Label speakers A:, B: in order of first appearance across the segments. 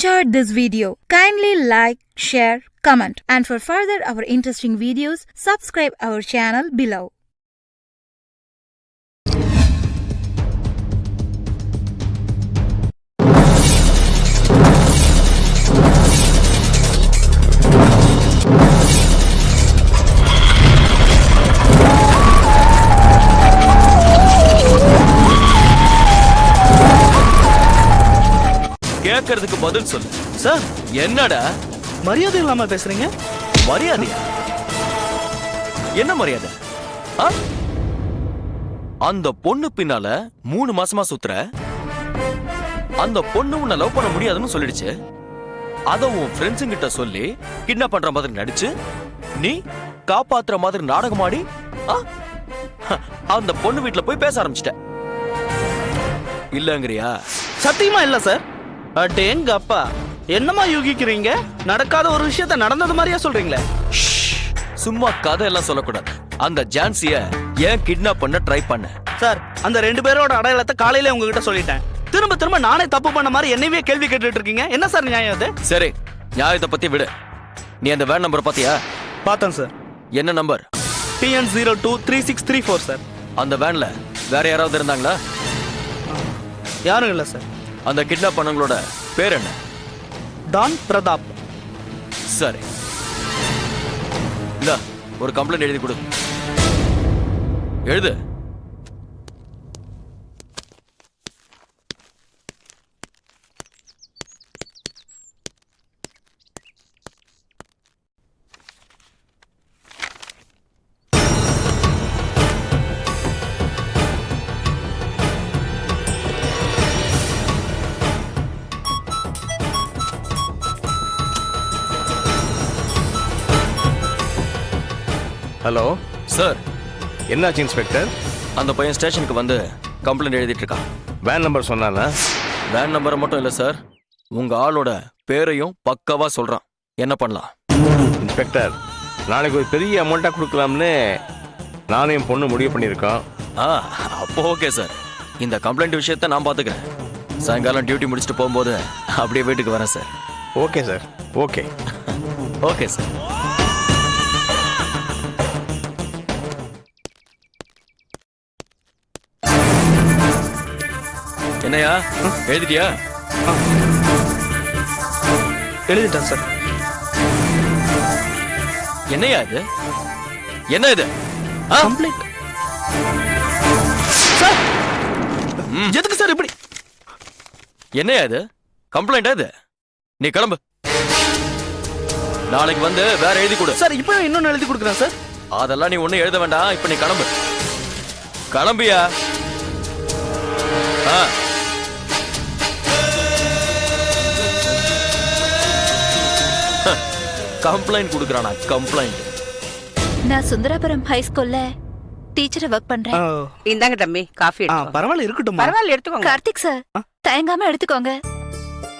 A: enjoyed this video, kindly like, share, comment and for further our interesting videos, subscribe our channel below.
B: கேட்கறதுக்கு பதில் சொல்லு.
C: Sir
B: என்னடா?
C: மரியாதை இல்லாம பேசுறீங்க?
B: மரியாதையா? என்ன மரியாதை? ஆ? அந்த பொண்ணு பின்னால மூணு மாசமா சுத்துற. அந்த பொண்ணு உன்னை லவ் பண்ண முடியாதுன்னு சொல்லிடுச்சு. அத உன் ஃப்ரெண்ட்ஸுங்க கிட்ட சொல்லி கிட்னாப் பண்ற மாதிரி நடிச்சு நீ காப்பாத்துற மாதிரி நாடகமாடி ஆ? அந்த பொண்ணு வீட்ல போய் பேச ஆரம்பிச்சிட்ட. இல்லங்கறியா?
C: சத்தியமா இல்ல சார். அடேங்க அப்பா என்னமா யூகிக்கிறீங்க? நடக்காத ஒரு விஷயத்த நடந்தது மாதிரியா சொல்றீங்களே?
B: சும்மா கதை எல்லாம் சொல்லக்கூடாது. அந்த ஜான்சிய ஏன் கிட்னாப் பண்ண ட்ரை பண்ண?
C: சார் அந்த ரெண்டு பேரோட அடையாளத்தை காலையில உங்ககிட்ட சொல்லிட்டேன். திரும்ப திரும்ப நானே தப்பு பண்ண மாதிரி என்னையவே கேள்வி கேட்டுட்டு இருக்கீங்க என்ன சார் நியாயம் அது?
B: சரி நியாயத்தை பத்தி விடு. நீ அந்த வேன் நம்பர் பாத்தியா?
C: பார்த்தேன் சார்.
B: என்ன number
C: TN zero two three six three four sir
B: அந்த வேன்ல வேற யாராவது இருந்தாங்களா?
C: யாரும் இல்லை சார்.
B: அந்த கிட்னாப் பண்ணவங்களோட பேர் என்ன?
C: டான் பிரதாப்.
B: சரி. இந்தா ஒரு கம்ப்ளைண்ட் எழுதி கொடு. எழுது.
D: ஹலோ.
B: சார்.
D: என்னாச்சு இன்ஸ்பெக்டர்?
B: அந்த பையன் ஸ்டேஷனுக்கு வந்து கம்ப்ளைண்ட் எழுதிட்டு இருக்கான்
D: வேன் நம்பர் சொன்னானா?
B: வேன் நம்பரை மட்டும் இல்ல சார். உங்க ஆளோட பேரையும் பக்காவா சொல்றான். என்ன பண்ணலாம்?
D: இன்ஸ்பெக்டர் நாளைக்கு ஒரு பெரிய அமௌண்ட்டாக கொடுக்கலாம்னு நானும் என் பொண்ணு முடிவு பண்ணியிருக்கோம்.
B: ஆ அப்போ ஓகே சார். இந்த கம்ப்ளைண்ட் விஷயத்த நான் பாத்துக்கிறேன். சாயங்காலம் டியூட்டி முடிச்சுட்டு போகும்போது அப்படியே வீட்டுக்கு வரேன் sir.
D: Okay sir. Okay.
B: Okay sir. என்னையா? எழுதிட்டியா?
C: எழுதிட்டேன் சார்.
B: என்னையா இது? என்ன இது?
C: கம்ப்ளைண்ட். சார்! எதுக்கு சார் இப்படி?
B: என்னையா இது? கம்ப்ளைண்டா இது நீ கிளம்பு. நாளைக்கு வந்து வேற எழுதி கொடு.
C: சார் இப்போ இன்னொன்னு எழுதி கொடுக்குறேன் சார்.
B: அதெல்லாம் நீ ஒண்ணும் எழுத வேண்டாம். இப்ப நீ கிளம்பு. கிளம்பியா? ஆ. கம்ப்ளைண்ட் கொடுக்குறானா கம்ப்ளைண்ட்
E: நான் சுந்தராபுரம் ஹை ஸ்கூல்ல டீச்சரா ஒர்க் பண்றேன்.
F: இந்தாங்க தம்பி காஃபி எடுத்துக்கோ
C: பரவாயில்ல இருக்கட்டும்
F: பரவாயில்ல எடுத்துக்கோங்க.
E: கார்த்திக் சார் தயங்காம எடுத்துக்கோங்க.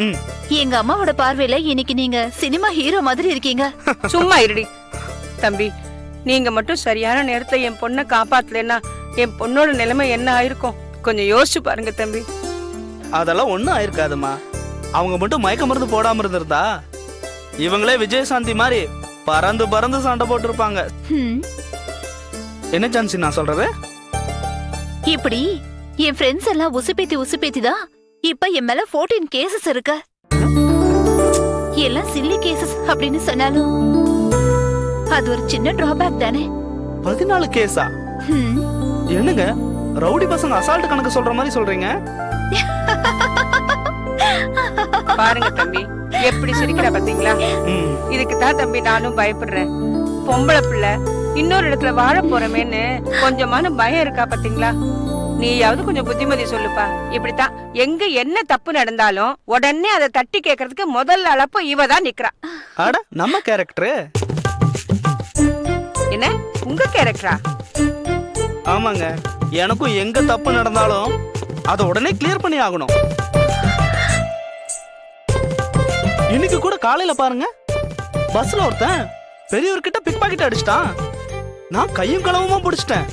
C: ம்.
E: எங்க அம்மாவோட பார்வையில இன்னைக்கு நீங்க சினிமா ஹீரோ மாதிரி இருக்கீங்க.
F: சும்மா இருடி. தம்பி நீங்க மட்டும் சரியான நேரத்துல என் பொண்ணை காப்பாத்தலைன்னா என் பொண்ணோட நிலைமை என்ன ஆயிருக்கும்? கொஞ்சம் யோசிச்சு பாருங்க தம்பி.
C: அதெல்லாம் ஒண்ணும் ஆயிருக்காதுமா அவங்க மட்டும் மயக்க மருந்து போடாம இருந்திருந்தா இவங்களே விஜயசாந்தி மாதிரி பறந்து பறந்து சண்டை போட்டிருப்பாங்க. என்ன சான்சி நான் சொல்றது?
E: இப்படி என் ஃப்ரெண்ட்ஸ் எல்லாம் உசுப்பேத்தி உசுப்பேத்தி தான் இப்ப என் மேல 14 கேசஸ் இருக்கு. எல்லாம் சில்லி கேசஸ் அப்படின்னு சொன்னாலும் அது ஒரு சின்ன டிராபேக் தானே.
C: பதினாலு கேஸா என்னங்க? ரவுடி பசங்க அசால்ட் கணக்கு சொல்ற மாதிரி சொல்றீங்க?
F: பாருங்க தம்பி எப்படி சிரிக்கிறா பாத்தீங்களா? இதுக்கு தான் தம்பி நானும் பயப்படுறேன். பொம்பளை பிள்ளை இன்னொரு இடத்துல வாழ போறமேன்னு கொஞ்சமான பயம் இருக்கா பாத்தீங்களா? நீயாவது கொஞ்சம் புத்திமதி சொல்லுப்பா. இப்படித்தான் எங்க என்ன தப்பு நடந்தாலும் உடனே அதை தட்டி கேக்குறதுக்கு முதல்ல அளப்போ இவ தான் நிக்கிறா.
C: அட நம்ம கேரக்டர்
F: என்ன? உங்க கேரக்டரா
C: ஆமாங்க எனக்கும் எங்க தப்பு நடந்தாலும் அதை உடனே கிளியர் பண்ணி ஆகணும். இன்னைக்கு கூட காலையில பாருங்க. பஸ்ல ஒருத்தன் பெரியவர்கிட்ட பிக் பாக்கெட் அடிச்சிட்டான். நான் கையும் களவுமா பிடிச்சிட்டேன்.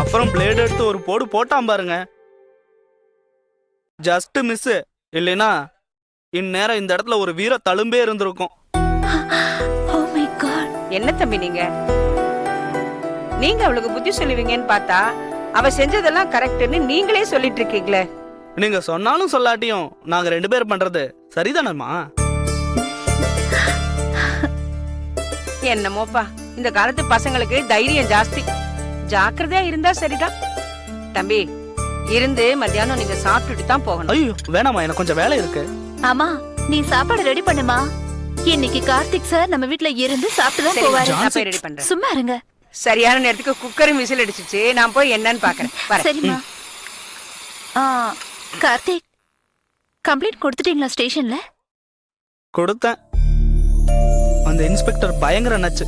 C: அப்புறம் பிளேட் எடுத்து ஒரு போடு போட்டான் பாருங்க. ஜஸ்ட் மிஸ் இல்லைனா இந்நேரம் இந்த இடத்துல ஒரு வீர தழும்பே இருந்திருக்கும்.
E: ஓ மை காட்
F: என்ன தம்பி நீங்க? நீங்க அவளுக்கு புத்தி சொல்லுவீங்கன்னு பார்த்தா அவ செஞ்சதெல்லாம் கரெக்ட்னு நீங்களே சொல்லிட்டு இருக்கீங்களே.
C: நீங்க சொன்னாலும் சொல்லாட்டியும் நாங்க ரெண்டு பேர் பண்றது சரிதானம்மா?
F: என்னமோப்பா இந்த காலத்து பசங்களுக்கு தைரியம் ஜாஸ்தி. ஜாக்கிரதையா இருந்தா சரிதான். தம்பி இருந்து மத்தியானம் நீங்க சாப்பிட்டுட்டு தான் போகணும்.
C: ஐயோ வேணாம்மா எனக்கு கொஞ்சம் வேலை இருக்கு.
E: ஆமா நீ சாப்பாடு ரெடி பண்ணுமா? இன்னைக்கு கார்த்திக் சார் நம்ம வீட்ல இருந்து சாப்பிட்டு தான் போவாரு
F: நான் போய் ரெடி பண்றேன்.
E: சும்மா இருங்க.
F: சரியான நேரத்துக்கு குக்கரும் விசில் அடிச்சிச்சு. நான் போய் என்னன்னு பாக்குறேன்.
E: சரிம்மா. ஆ கார்த்திக் கம்ப்ளைண்ட் கொடுத்துட்டீங்களா ஸ்டேஷன்ல?
C: கொடுத்தேன். அந்த இன்ஸ்பெக்டர் பயங்கர நச்சு.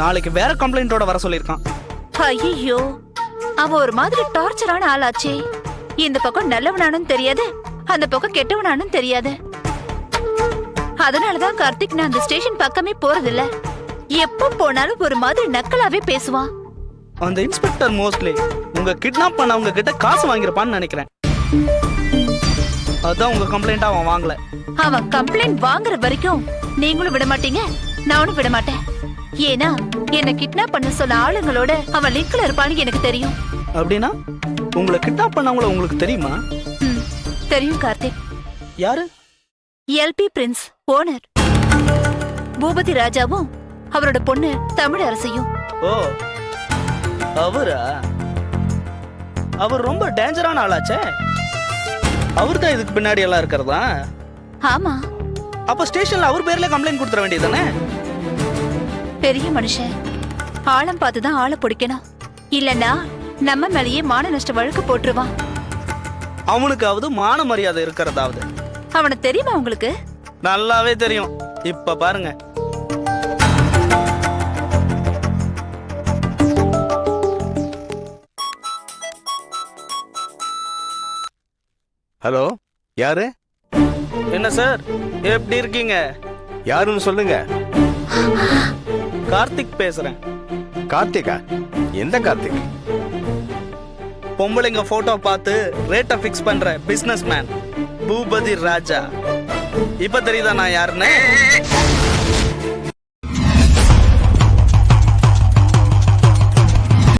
C: நாளைக்கு வேற கம்ப்ளைண்டோட வர சொல்லியிருக்கான்.
E: ஐயோ அவன் ஒரு மாதிரி டார்ச்சரான ஆளாச்சே. இந்த பக்கம் நல்லவனானும் தெரியாது அந்த பக்கம் கெட்டவனானும் தெரியாது. அதனாலதான் கார்த்திக் நான் அந்த ஸ்டேஷன் பக்கமே போறதில்ல. எப்ப போனாலும் ஒரு மாதிரி நக்கலாவே பேசுவான்.
C: அந்த இன்ஸ்பெக்டர் மோஸ்ட்லி உங்க கிட்னாப் பண்ணவங்க கிட்ட காசு வாங்கியிருப்பான்னு நினைக்கிறேன். அதான் உங்க கம்ப்ளைண்ட் அவன் வாங்கல.
E: அவன் கம்ப்ளைண்ட் வாங்குற வரைக்கும் நீங்களும் விட மாட்டீங்க நானும் விட மாட்டேன். ஏன்னா என்ன கிட்னாப் பண்ண சொன்ன ஆளுங்களோட அவன் லிங்க்ல இருப்பான்னு எனக்கு தெரியும்.
C: அப்படின்னா உங்களை கிட்னாப் பண்ணவங்கள உங்களுக்கு தெரியுமா?
E: தெரியும் கார்த்திக்.
C: யாரு?
E: எல்பி பிரின்ஸ் ஓனர் பூபதி ராஜாவும் அவரோட பொண்ணு தமிழ் அரசையும்.
C: ஓ அவரா? அவர் ரொம்ப டேஞ்சரான ஆளாச்சே. அவர் தான் இதுக்கு பின்னாடி எல்லாம் இருக்கிறதா?
E: ஆமா.
C: அப்ப ஸ்டேஷன்ல அவர் பேர்ல கம்ப்ளைண்ட் கொடுத்துற வேண்டியதானே
E: பெரிய மனுஷன். ஆழம் பார்த்துதான் ஆளை பிடிக்கணும். இல்லனா நம்ம மேலேயே மான நஷ்ட வழக்கு போட்டுருவான்.
C: அவனுக்காவது மான மரியாதை இருக்கிறதாவது.
E: அவனை தெரியுமா உங்களுக்கு?
C: நல்லாவே தெரியும். இப்ப பாருங்க.
D: ஹலோ யாரு?
C: என்ன சார்? எப்படி இருக்கீங்க?
D: யாருன்னு சொல்லுங்க.
C: கார்த்திக் பேசுறேன்.
D: கார்த்திகா? எந்த கார்த்திக்?
C: பொம்பளைங்க போட்டோ பார்த்து ரேட்டை ஃபிக்ஸ் பண்ற பிசினஸ் மேன் பூபதி ராஜா. இப்ப தெரியுதா நான் யாருன்னு?